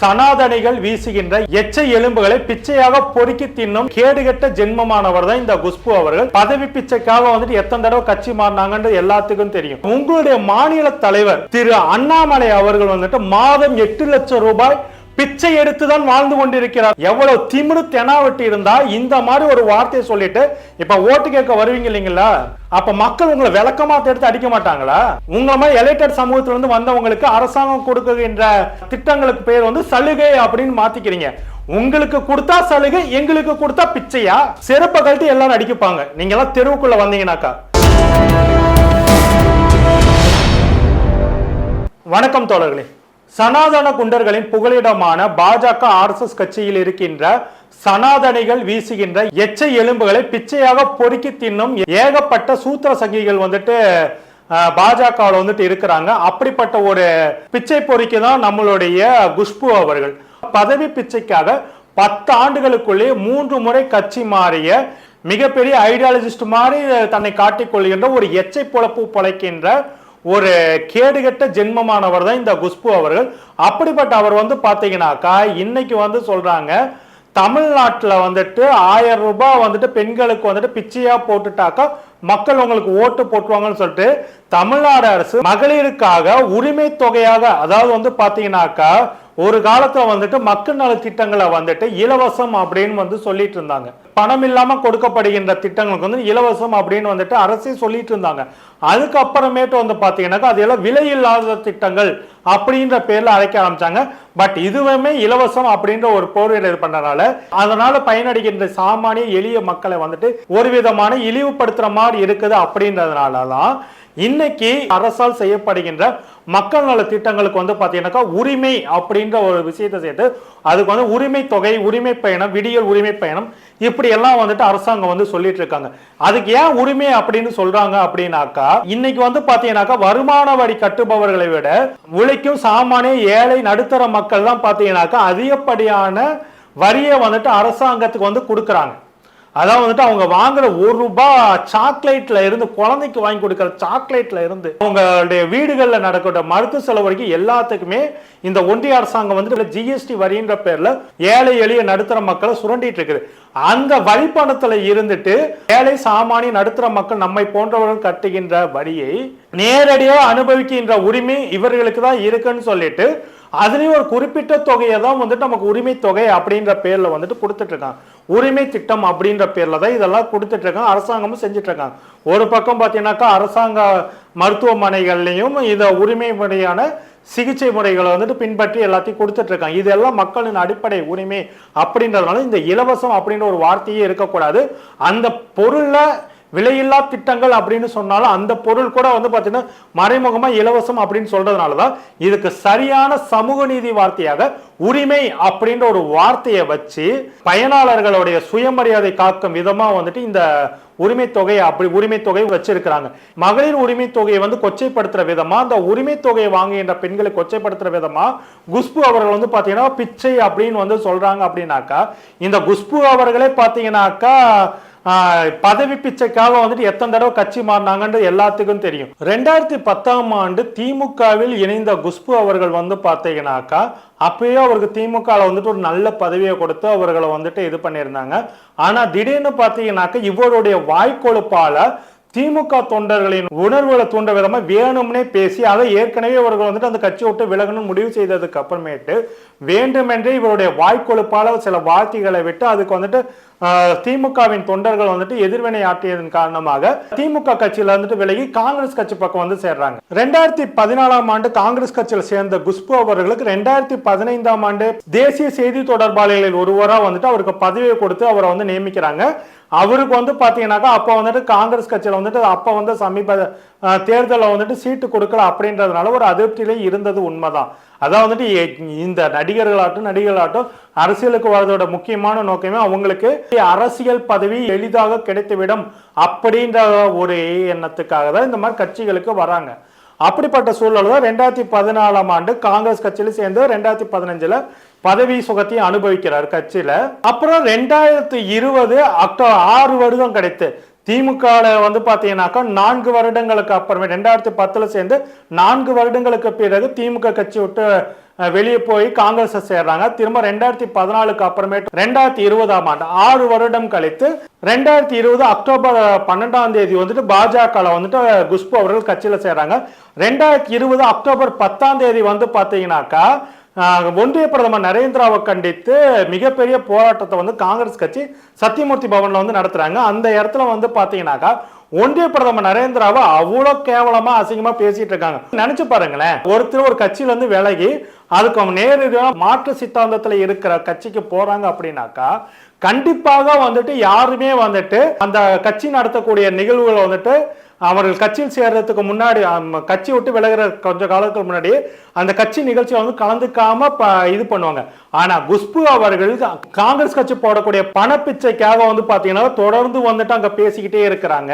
சனாதனிகள் வீசுகின்ற எச்சை எலும்புகளை பிச்சையாக பொறுக்கி தின்னும் கேடுகெட்ட ஜென்மமானவர் தான் இந்த குஷ்பு அவர்கள். பதவி பிச்சைக்காக வந்துட்டு எத்தனை தடவை கட்சி மாறினாங்கன்றது எல்லாத்துக்கும் தெரியும். உங்களுடைய மாநில தலைவர் திரு அண்ணாமலை அவர்கள் வந்துட்டு மாதம் எட்டு லட்சம் ரூபாய் பிச்சை எடுத்துதான் வாழ்ந்து கொண்டிருக்கிறார். எவ்வளவு திமிரு தெனாவட்டி இருந்தா இந்த மாதிரி ஒரு வார்த்தையை சொல்லிட்டு இப்ப ஓட்டு கேட்க வருவீங்க இல்லைங்களா? அப்ப மக்கள் உங்களை விளக்கமா எடுத்து அடிக்க மாட்டாங்களா? உங்களை மாதிரி எலைட்டட் சமூகத்துல இருந்து வந்தவங்களுக்கு அரசாங்கம் கொடுக்குகின்ற திட்டங்களுக்கு பேர் வந்து சலுகை அப்படின்னு மாத்திக்கிறீங்க. உங்களுக்கு கொடுத்தா சலுகை எங்களுக்கு கொடுத்தா பிச்சையா? சிறப்பை கழட்டி எல்லாரும் அடிக்கப்பாங்க. நீங்க எல்லாம் தெருவுக்குள்ள வந்தீங்கன்னாக்கா வணக்கம் தோழர்களே. சனாதன குண்டர்களின் புகலிடமான பாஜக ஆர்எஸ்எஸ் கட்சியில் இருக்கின்ற சனாதனிகள் வீசுகின்ற எச்சை எலும்புகளை பிச்சையாக பொறுக்கி தின்னும் ஏகப்பட்ட சூத்திர சங்கிகள் வந்துட்டு பாஜகவில் வந்துட்டு இருக்கிறாங்க. அப்படிப்பட்ட ஒரு பிச்சை பொறுக்கி தான் நம்மளுடைய குஷ்பு அவர்கள். பதவி பிச்சைக்காக பத்து ஆண்டுகளுக்குள்ளே மூன்று முறை கட்சி மாறிய மிகப்பெரிய ஐடியாலஜிஸ்ட் மாதிரி தன்னை காட்டிக்கொள்கின்ற ஒரு எச்சை பொழப்பு பொழைக்கின்ற ஒரு கேடுகட்ட ஜென்மமானவர் தான் இந்த குஷ்பு அவர்கள். அப்படிப்பட்ட அவர் வந்து பார்த்தீங்கன்னாக்கா இன்னைக்கு வந்து சொல்றாங்க தமிழ்நாட்டில் வந்துட்டு ஆயிரம் ரூபாய் வந்துட்டு பெண்களுக்கு வந்துட்டு பிச்சையாக போட்டுட்டாக்கா மக்கள் உங்களுக்கு ஓட்டு போட்டுருவாங்கன்னு சொல்லிட்டு தமிழ்நாடு அரசு மகளிருக்காக உரிமை தொகையாக அதாவது வந்து பார்த்தீங்கன்னாக்கா ஒரு காலத்துல வந்துட்டு மக்கள் நல திட்டங்களை வந்துட்டு இலவசம் அப்படின்னு வந்து சொல்லிட்டு இருந்தாங்க. பணம் இல்லாம கொடுக்கப்படுகின்ற திட்டங்களுக்கு வந்து இலவசம் அப்படின்னு வந்துட்டு அரசே சொல்லிட்டு இருந்தாங்க. அதுக்கப்புறமேட்டு வந்து பாத்தீங்கன்னாக்கா அது எல்லாம் விலை இல்லாத திட்டங்கள் அப்படின்ற பேர்ல அழைக்க ஆரம்பிச்சாங்க. பட் இதுவுமே இலவசம் அப்படின்ற ஒரு போர்வையில் இது பண்றதுனால அதனால பயனடைகின்ற சாமானிய எளிய மக்களை வந்துட்டு ஒரு விதமான இழிவுபடுத்துற மாதிரி இருக்குது அப்படின்றதுனால தான் இன்னைக்கு அரசால் செய்யப்படுகின்ற மக்கள் நல திட்டங்களுக்கு வந்து பாத்தீங்கன்னாக்கா உரிமை அப்படின்ற ஒரு விஷயத்தை சேர்த்து அதுக்கு வந்து உரிமை தொகை உரிமை பயணம் விடியல் உரிமை பயணம் இப்படி எல்லாம் வந்துட்டு அரசாங்கம் வந்து சொல்லிட்டு இருக்காங்க. அதுக்கு ஏன் உரிமை அப்படின்னு சொல்றாங்க அப்படின்னாக்கா இன்னைக்கு வந்து பாத்தீங்கன்னாக்கா வருமான வரி கட்டுபவர்களை விட உழைக்கும் சாமானிய ஏழை நடுத்தர மக்கள் தான் பாத்தீங்கன்னாக்கா அதிகப்படியான வரியை வந்துட்டு அரசாங்கத்துக்கு வந்து கொடுக்குறாங்க. அதான் வந்துட்டு அவங்க வாங்குற ஒரு ரூபாய் சாக்லேட்ல இருந்து குழந்தைக்கு வாங்கி கொடுக்கற சாக்லேட்ல இருந்து அவங்களுடைய வீடுகளில் நடக்கிற மருத்துவ செலவு வரைக்கும் எல்லாத்துக்குமே இந்த ஒன்றிய அரசாங்கம் வந்துட்டு ஜிஎஸ்டி வரின்ற பேர்ல ஏழை எளிய நடுத்தர மக்களை சுரண்டிட்டு இருக்குது. அந்த வழிப்பணத்துல இருந்துட்டு ஏழை சாமானிய நடுத்தர மக்கள் நம்மை போன்றவர்கள் கட்டுகின்ற வரியை நேரடியாக அனுபவிக்கின்ற உரிமை இவர்களுக்கு தான் இருக்குன்னு சொல்லிட்டு அதுலயும் ஒரு குறிப்பிட்ட தொகையை தான் வந்துட்டு நமக்கு உரிமை தொகை அப்படின்ற பேர்ல வந்துட்டு கொடுத்துட்டு இருக்காங்க. உரிமை திட்டம் அப்படின்ற பேர்ல தான் இதெல்லாம் கொடுத்துட்டு இருக்காங்க அரசாங்கமும் செஞ்சுட்டு இருக்காங்க ஒரு பக்கம் பார்த்தீங்கன்னாக்கா அரசாங்க மருத்துவமனைகள்லையும் இந்த உரிமை முறையான சிகிச்சை முறைகளை வந்துட்டு பின்பற்றி எல்லாத்தையும் கொடுத்துட்டு இருக்காங்க இதெல்லாம் மக்களின் அடிப்படை உரிமை அப்படின்றதுனால இந்த இலவசம் அப்படின்ற ஒரு வார்த்தையே இருக்கக்கூடாது. அந்த பொருளை விலையில்லா திட்டங்கள் அப்படின்னு சொன்னாலும் அந்த பொருள் கூட வந்து பார்த்தீங்கன்னா மறைமுகமாக இலவசம் அப்படின்னு சொல்றதுனால தான் இதுக்கு சரியான சமூக நீதி வார்த்தையாக உரிமை அப்படின்ற ஒரு வார்த்தையை வச்சு பயனாளர்களுடைய சுயமரியாதை காக்கும் விதமாக வந்துட்டு இந்த உரிமை தொகையை அப்படி உரிமை தொகை வச்சிருக்கிறாங்க. மகளிர் உரிமை தொகையை வந்து கொச்சைப்படுத்துற விதமா அந்த உரிமை தொகையை வாங்குகின்ற பெண்களை கொச்சைப்படுத்துற விதமா குஷ்பு அவர்கள் வந்து பாத்தீங்கன்னா பிச்சை அப்படின்னு வந்து சொல்றாங்க அப்படின்னாக்கா இந்த குஷ்பு அவர்களே பாத்தீங்கன்னாக்கா பதவி பிச்சைக்காக வந்துட்டு எத்தனை தடவை கட்சி மாறினாங்கன்றது எல்லாத்துக்கும் தெரியும். ரெண்டாயிரத்தி பத்தாம் ஆண்டு திமுகவில் இணைந்த குஷ்பு அவர்கள் வந்து பார்த்தீங்கன்னாக்கா அப்பயே அவருக்கு திமுக வந்துட்டு ஒரு நல்ல பதவியை கொடுத்து அவர்களை வந்துட்டு இது பண்ணியிருந்தாங்க. ஆனால் திடீர்னு பார்த்தீங்கன்னாக்கா இவருடைய வாய்க்கொழுப்பால திமுக தொண்டர்களின் உணர்வுகளை தூண்ட விதமாக வேணும்னே பேசி அதை ஏற்கனவே இவர்கள் வந்துட்டு அந்த கட்சி விட்டு விலகணும் முடிவு செய்ததுக்கு அப்புறமேட்டு வேண்டுமென்றே இவருடைய வாய்க்கொழுப்பால சில வார்த்தைகளை விட்டு அதுக்கு வந்துட்டு திமுகவின் தொண்டர்கள் வந்துட்டு எதிர்வினை ஆற்றியதன் காரணமாக திமுக கட்சியில வந்துட்டு விலகி காங்கிரஸ் கட்சி பக்கம் வந்து சேர்றாங்க. ரெண்டாயிரத்தி பதினாலாம் ஆண்டு காங்கிரஸ் கட்சியில் சேர்ந்த குஷ்பு அவர்களுக்கு ரெண்டாயிரத்தி பதினைந்தாம் ஆண்டு தேசிய செய்தி தொடர்பாளர்களில் ஒருவராக வந்துட்டு அவருக்கு பதவியை கொடுத்து அவரை வந்து நியமிக்கிறாங்க. அவருக்கு வந்து பாத்தீங்கன்னாக்கா அப்போ வந்துட்டு காங்கிரஸ் கட்சியில வந்துட்டு அப்போ வந்து சமீப தேர்தலில் வந்துட்டு சீட்டு கொடுக்கல அப்படின்றதுனால ஒரு அதிருப்தியிலே இருந்தது உண்மைதான். அதான் வந்துட்டு இந்த நடிகர்களாட்டும் நடிகர்களாட்டும் அரசியலுக்கு வரதோட முக்கியமான நோக்கமே அவங்களுக்கு அரசியல் பதவி எளிதாக கிடைத்துவிடும் அப்படின்ற ஒரு எண்ணத்துக்காக தான் இந்த மாதிரி கட்சிகளுக்கு வராங்க. அப்படிப்பட்ட சூழல் தான் ரெண்டாயிரத்தி பதினாலாம் ஆண்டு காங்கிரஸ் கட்சியில சேர்ந்து ரெண்டாயிரத்தி பதினஞ்சுல பதவி சுகத்தையும் அனுபவிக்கிறார் கட்சியில. அப்புறம் ரெண்டாயிரத்தி இருபது அக்டோபர் ஆறு வருடம் கிடைத்து திமுகவில் வந்து பார்த்தீங்கன்னாக்கா நான்கு வருடங்களுக்கு அப்புறமே ரெண்டாயிரத்தி பத்தில் சேர்ந்து நான்கு வருடங்களுக்கு பிறகு திமுக கட்சி விட்டு வெளியே போய் காங்கிரஸ் சேர்றாங்க. திரும்ப ரெண்டாயிரத்தி பதினாலுக்கு அப்புறமேட்டு ரெண்டாயிரத்தி இருபதாம் ஆண்டு ஆறு வருடம் கழித்து ரெண்டாயிரத்தி இருபது அக்டோபர் பன்னெண்டாம் தேதி வந்துட்டு பாஜக வந்துட்டு குஷ்பு அவர்கள் கட்சியில் சேர்றாங்க. ரெண்டாயிரத்தி இருபது அக்டோபர் பத்தாம் தேதி வந்து பார்த்தீங்கன்னாக்கா ஒன்றிய பிரதமர் நரேந்திராவை கண்டித்து மிகப்பெரிய போராட்டத்தை வந்து காங்கிரஸ் கட்சி சத்தியமூர்த்தி பவனில் வந்து நடத்துகிறாங்க அந்த இடத்துல வந்து பார்த்தீங்கன்னாக்கா ஒன்றிய பிரதமர் நரேந்திராவை அவ்வளோ கேவலமா அசிங்கமா பேசிட்டு இருக்காங்க. நினைச்சு பாருங்களேன் ஒருத்தர் ஒரு கட்சியில இருந்து விலகி அதுக்கு அவங்க நேரடியாக மாற்று சித்தாந்தத்தில் இருக்கிற கட்சிக்கு போறாங்க அப்படின்னாக்கா கண்டிப்பாக வந்துட்டு யாருமே வந்துட்டு அந்த கட்சி நடத்தக்கூடிய நிகழ்வுகளை வந்துட்டு அவர்கள் கட்சியில் சேர்றதுக்கு முன்னாடி கட்சி விட்டு விலகிற கொஞ்ச காலத்துக்கு முன்னாடி அந்த கட்சி நிகழ்ச்சியை வந்து கலந்துக்காம ப- இது பண்ணுவாங்க. ஆனா குஷ்பு அவர்கள் காங்கிரஸ் கட்சி போடக்கூடிய பணப்பிச்சைக்காக வந்து பாத்தீங்கன்னா தொடர்ந்து வந்துட்டு அங்க பேசிக்கிட்டே இருக்கிறாங்க.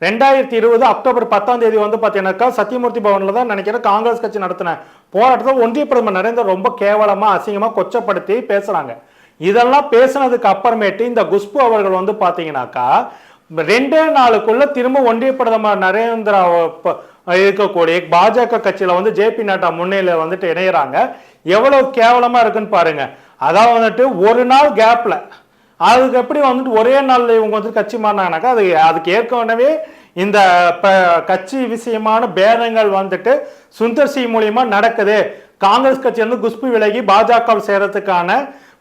ரெண்டாயிரத்தி இருபது அக்டோபர் பத்தாம் தேதி வந்து பாத்தீங்கன்னாக்கா சத்தியமூர்த்தி பவன்ல தான் நினைக்கிறேன் காங்கிரஸ் கட்சி நடத்தின போராட்டத்தை ஒன்றிய பிரதமர் நரேந்திர ரொம்ப கேவலமா அசிங்கமா கொச்சப்படுத்தி பேசுறாங்க. இதெல்லாம் பேசினதுக்கு அப்புறமேட்டு இந்த குஷ்பு அவர்கள் வந்து பாத்தீங்கன்னாக்கா ரெண்டே நாளுக்குள்ள திரும்ப ஒன்றிய பிரதமர் நரேந்திரா இருக்கக்கூடிய பாஜக கட்சியில வந்து ஜே பி நட்டா முன்னிலையில வந்துட்டு இணையறாங்க. எவ்வளவு கேவலமா இருக்குன்னு பாருங்க. அதாவது வந்துட்டு ஒரு நாள் கேப்ல அதுக்கு எப்படி வந்துட்டு ஒரே நாளில் இவங்க வந்து கட்சி மாறினாங்கனாக்கா அது அதுக்கு ஏற்கனவே இந்த கட்சி விஷயமான பேரங்கள் வந்துட்டு சுந்தர் சி மூலியமா நடக்குது. காங்கிரஸ் கட்சி வந்து குஷ்பு விலகி பாஜக சேரத்துக்கான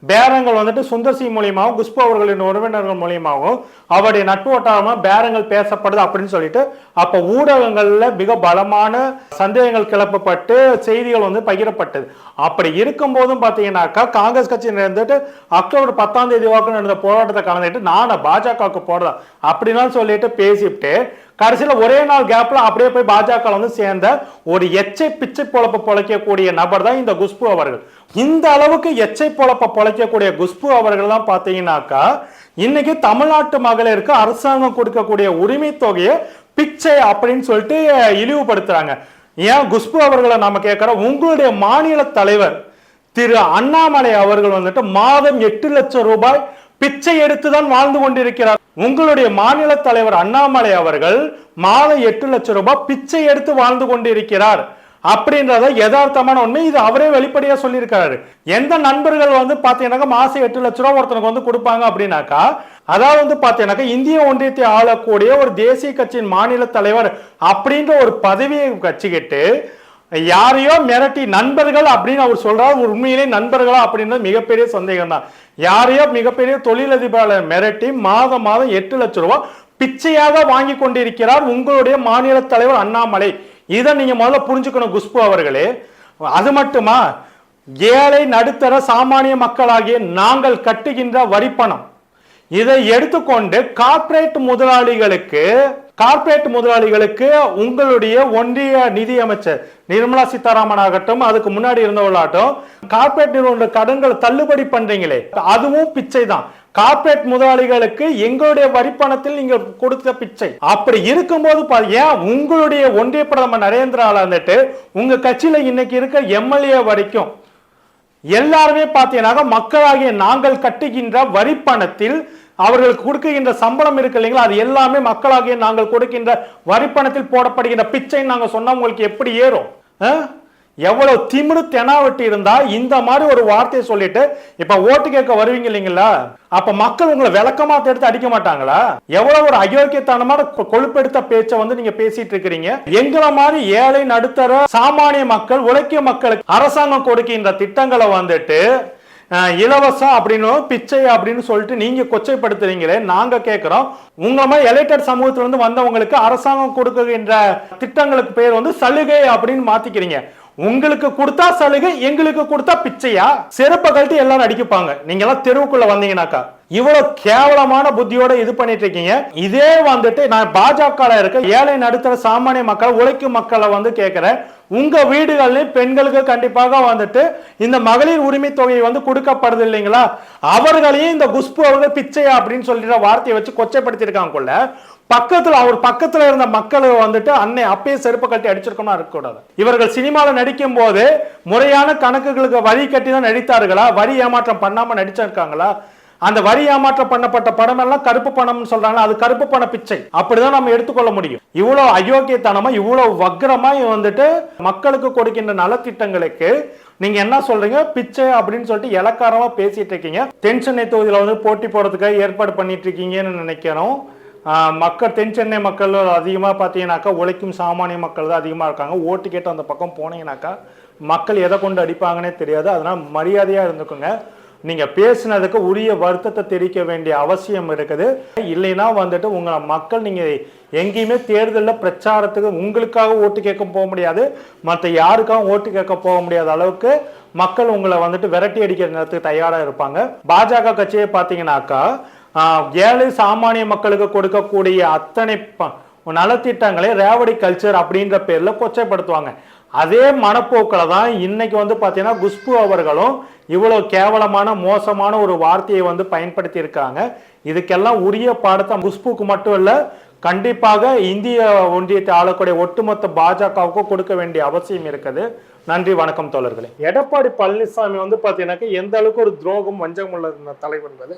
பேரங்கள் வந்துட்டு சுந்தர்சி மூலியமாகவும் குஷ்பு அவர்களின் உறவினர்கள் மூலியமாகவும் அவருடைய நட்பு பேரங்கள் பேசப்படுது அப்படின்னு சொல்லிட்டு அப்ப ஊடகங்கள்ல மிக பலமான சந்தேகங்கள் கிளப்பப்பட்டு செய்திகள் வந்து பகிரப்பட்டது. அப்படி இருக்கும் போதும் பாத்தீங்கன்னாக்கா காங்கிரஸ் கட்சி இருந்துட்டு அக்டோபர் பத்தாம் தேதி வாக்கு நடந்த போராட்டத்தை கலந்துட்டு நான் பாஜகவுக்கு போடலாம் அப்படின்னா சொல்லிட்டு பேசிவிட்டு கடைசியில் ஒரே நாள் கேப்ல அப்படியே போய் பாஜக வந்து சேர்ந்த ஒரு எச்சை பிச்சை பொழப்பு பொழைக்கக்கூடிய நபர் தான் இந்த குஷ்பு அவர்கள். இந்த அளவுக்கு எச்சை பொழப்ப பொழைக்கக்கூடிய குஷ்பு அவர்கள் பார்த்தீங்கன்னாக்கா பாத்தீங்கன்னாக்கா இன்னைக்கு தமிழ்நாட்டு மகளிருக்கு அரசாங்கம் கொடுக்கக்கூடிய உரிமை தொகையை பிச்சை அப்படின்னு சொல்லிட்டு இழிவுபடுத்துறாங்க. ஏன் குஷ்பு அவர்களை நாம கேட்கிறோம்? உங்களுடைய மாநில தலைவர் திரு அண்ணாமலை அவர்கள் வந்துட்டு மாதம் எட்டு லட்சம் ரூபாய் பிச்சை எடுத்து தான் வாழ்ந்து கொண்டிருக்கிறார். உங்களுடைய மாநில தலைவர் அண்ணாமலை அவர்கள் மாதம் எட்டு லட்சம் ரூபாய் பிச்சை எடுத்து வாழ்ந்து கொண்டிருக்கிறார். அப்படின்றத யதார்த்தமான உண்மை. இது அவரே வெளிப்படையா சொல்லியிருக்காரு. எந்த நண்பர்கள் வந்து பார்த்தீங்கன்னாக்கா மாசம் எட்டு லட்ச ரூபா ஒருத்தனுக்கு வந்து கொடுப்பாங்க அப்படின்னாக்கா அதாவது வந்து பாத்தீங்கன்னாக்கா இந்திய ஒன்றியத்தை ஆளக்கூடிய ஒரு தேசிய கட்சியின் மாநில தலைவர் அப்படின்ற ஒரு பதவியை கட்சிக்கிட்டு யாரையோ மிரட்டி நண்பர்கள் அப்படின்னு அவர் சொல்றாரு. உண்மையிலே நண்பர்களா அப்படின்றது மிகப்பெரிய சந்தேகம் தான் யாரையோ மிகப்பெரிய தொழிலதிபர்களை மிரட்டி மாதம் மாதம் எட்டு லட்ச ரூபாய் பிச்சையாக வாங்கி கொண்டிருக்கிறார் உங்களுடைய மாநில தலைவர் அண்ணாமலை. இதை நீங்கள் முதல்ல புரிஞ்சுக்கணும் குஷ்பு அவர்களே. அது மட்டுமா? ஏழை நடுத்தர சாமானிய மக்களாகிய நாங்கள் கட்டுகின்ற வரிப்பணம். இதை எடுத்துக்கொண்டு கார்ப்பரேட் முதலாளிகளுக்கு கார்ப்பரேட் முதலாளிகளுக்கு உங்களுடைய ஒன்றிய நிதி அமைச்சர் நிர்மலா சீதாராமன் ஆகட்டும் அதுக்கு முன்னாடி இருந்தவர்களாகட்டும் கார்ப்பரேட் நிறுவன கடன்களை தள்ளுபடி பண்றீங்களே. அதுவும் பிச்சை தான் கார்ப்பரேட் முதலாளிகளுக்கு எங்களுடைய வரிப்பணத்தில் நீங்க கொடுத்த பிச்சை. அப்படி இருக்கும்போது ஏன் உங்களுடைய ஒன்றிய பிரதமர் நரேந்திரால வந்துட்டு உங்க கட்சியில இன்னைக்கு இருக்க எம்எல்ஏ வரைக்கும் எல்லாருமே பார்த்தீங்கன்னா மக்களாகிய நாங்கள் கட்டுகின்ற வரிப்பணத்தில் அவர்களுக்கு கொடுக்கின்ற சம்பளம் இருக்கு இல்லைங்களா? அது எல்லாமே மக்களாகிய நாங்கள் கொடுக்கின்ற வரிப்பணத்தில் போடப்படுகின்ற பிச்சை நாங்கள் சொன்னா உங்களுக்கு எப்படி ஏறும்? ஆ? எவ்வளவு திமிரு தெனாவட்டி இருந்தா இந்த மாதிரி ஒரு வார்த்தையை சொல்லிட்டு இப்ப ஓட்டு கேட்க வருவீங்க இல்லைங்களா? அப்ப மக்கள் உங்களை விளக்கமா எடுத்து அடிக்க மாட்டாங்களா? எவ்வளவு ஒரு அயோக்கியத்தனமான கொழுப்பெடுத்த பேச்சை வந்து நீங்க பேசிட்டு இருக்கிறீங்க? எங்களை மாதிரி ஏழை நடுத்தர சாமானிய மக்கள் உழைக்கிய மக்களுக்கு அரசாங்கம் கொடுக்கின்ற திட்டங்களை வந்துட்டு இலவசம் அப்படின்னு பிச்சை அப்படின்னு சொல்லிட்டு நீங்க கொச்சைப்படுத்துறீங்களே நாங்க கேட்கிறோம் உங்களை மாதிரி எலைட்டட் சமூகத்துல இருந்து வந்தவங்களுக்கு அரசாங்கம் கொடுக்குகின்ற திட்டங்களுக்கு பேர் வந்து சலுகை அப்படின்னு மாத்திக்கிறீங்க. உங்களுக்கு கொடுத்தா சலுகை எங்களுக்கு கொடுத்தா பிச்சையா? செருப்பை கழட்டி எல்லாரும் அடிக்குப்பாங்க. நீங்க எல்லாம் தெருவுக்குள்ள வந்தீங்கன்னாக்கா. இவ்வளவு கேவலமான புத்தியோட இது பண்ணிட்டு இருக்கீங்க இதே வந்துட்டு நான் பாஜக இருக்க ஏழை நடுத்தர சாமானிய மக்கள் உழைக்கும் மக்களை வந்து கேட்கிறேன். உங்க வீடுகள்லயும் பெண்களுக்கு கண்டிப்பாக வந்துட்டு இந்த மகளிர் உரிமை தொகை வந்து கொடுக்கப்படுது இல்லைங்களா? அவர்களையும் இந்த குஷ்பு அவர்கள் பிச்சையா அப்படின்னு சொல்லிட்டு வார்த்தையை வச்சு கொச்சைப்படுத்திருக்காங்க பக்கத்துல அவர் பக்கத்துல இருந்த மக்களை வந்துட்டு அன்னை அப்பயே செருப்பு கட்டி அடிச்சிருக்கணும் இருக்கக்கூடாது. இவர்கள் சினிமாவில் நடிக்கும் போது முறையான கணக்குகளுக்கு வரி கட்டி தான் நடித்தார்களா? வரி ஏமாற்றம் பண்ணாம நடிச்சிருக்காங்களா? அந்த வரி ஏமாற்றம் பண்ணப்பட்ட படம் எல்லாம் கருப்பு பணம்னு சொல்றாங்க அது கருப்பு பண பிச்சை. அப்படிதான் நம்ம எடுத்துக்கொள்ள முடியும். இவ்வளவு அயோக்கியத்தனமா இவ்வளவு வக்ரமா வந்துட்டு மக்களுக்கு கொடுக்கின்ற நலத்திட்டங்களுக்கு நீங்க என்ன சொல்றீங்க? பிச்சை அப்படின்னு சொல்லிட்டு இலக்காரமா பேசிட்டு இருக்கீங்க. தென் சென்னை தொகுதியில வந்து போட்டி போடுறதுக்காக ஏற்பாடு பண்ணிட்டு இருக்கீங்கன்னு நினைக்கிறோம். மக்கள் தென் சென்னை மக்கள் அதிகமாக பார்த்தீங்கன்னாக்கா உழைக்கும் சாமானிய மக்கள் தான் அதிகமாக இருக்காங்க. ஓட்டு கேட்டு அந்த பக்கம் போனீங்கன்னாக்கா மக்கள் எதை கொண்டு அடிப்பாங்கன்னே தெரியாது. அதனால் மரியாதையாக இருந்துக்குங்க. நீங்கள் பேசுனதுக்கு உரிய வருத்தத்தை தெரிவிக்க வேண்டிய அவசியம் இருக்குது. இல்லைன்னா வந்துட்டு உங்களை மக்கள் நீங்கள் எங்கேயுமே தேர்தலில் பிரச்சாரத்துக்கு உங்களுக்காக ஓட்டு கேட்க போக முடியாது. மற்ற யாருக்காகவும் ஓட்டு கேட்க போக முடியாத அளவுக்கு மக்கள் உங்களை வந்துட்டு விரட்டி அடிக்கிற நேரத்துக்கு தயாராக இருப்பாங்க. பாஜக கட்சியை பார்த்தீங்கன்னாக்கா ஏழை சாமானிய மக்களுக்கு கொடுக்கக்கூடிய அத்தனை ப- நலத்திட்டங்களை ரேவடி கல்ச்சர் அப்படின்ற பேர்ல கொச்சைப்படுத்துவாங்க. அதே மனப்போக்கில் தான் இன்னைக்கு வந்து பார்த்தீங்கன்னா குஷ்பு அவர்களும் இவ்வளோ கேவலமான மோசமான ஒரு வார்த்தையை வந்து பயன்படுத்தி இருக்காங்க. இதுக்கெல்லாம் உரிய பாடத்தை குஷ்புக்கு மட்டும் இல்லை கண்டிப்பாக இந்திய ஒன்றியத்தை ஆளக்கூடிய ஒட்டுமொத்த பாஜகவுக்கும் கொடுக்க வேண்டிய அவசியம் இருக்குது. நன்றி வணக்கம் தோழர்களே. எடப்பாடி பழனிசாமி வந்து பாத்தீங்கன்னாக்க எந்த அளவுக்கு ஒரு துரோகம் வஞ்சகம் உள்ள தலைவர்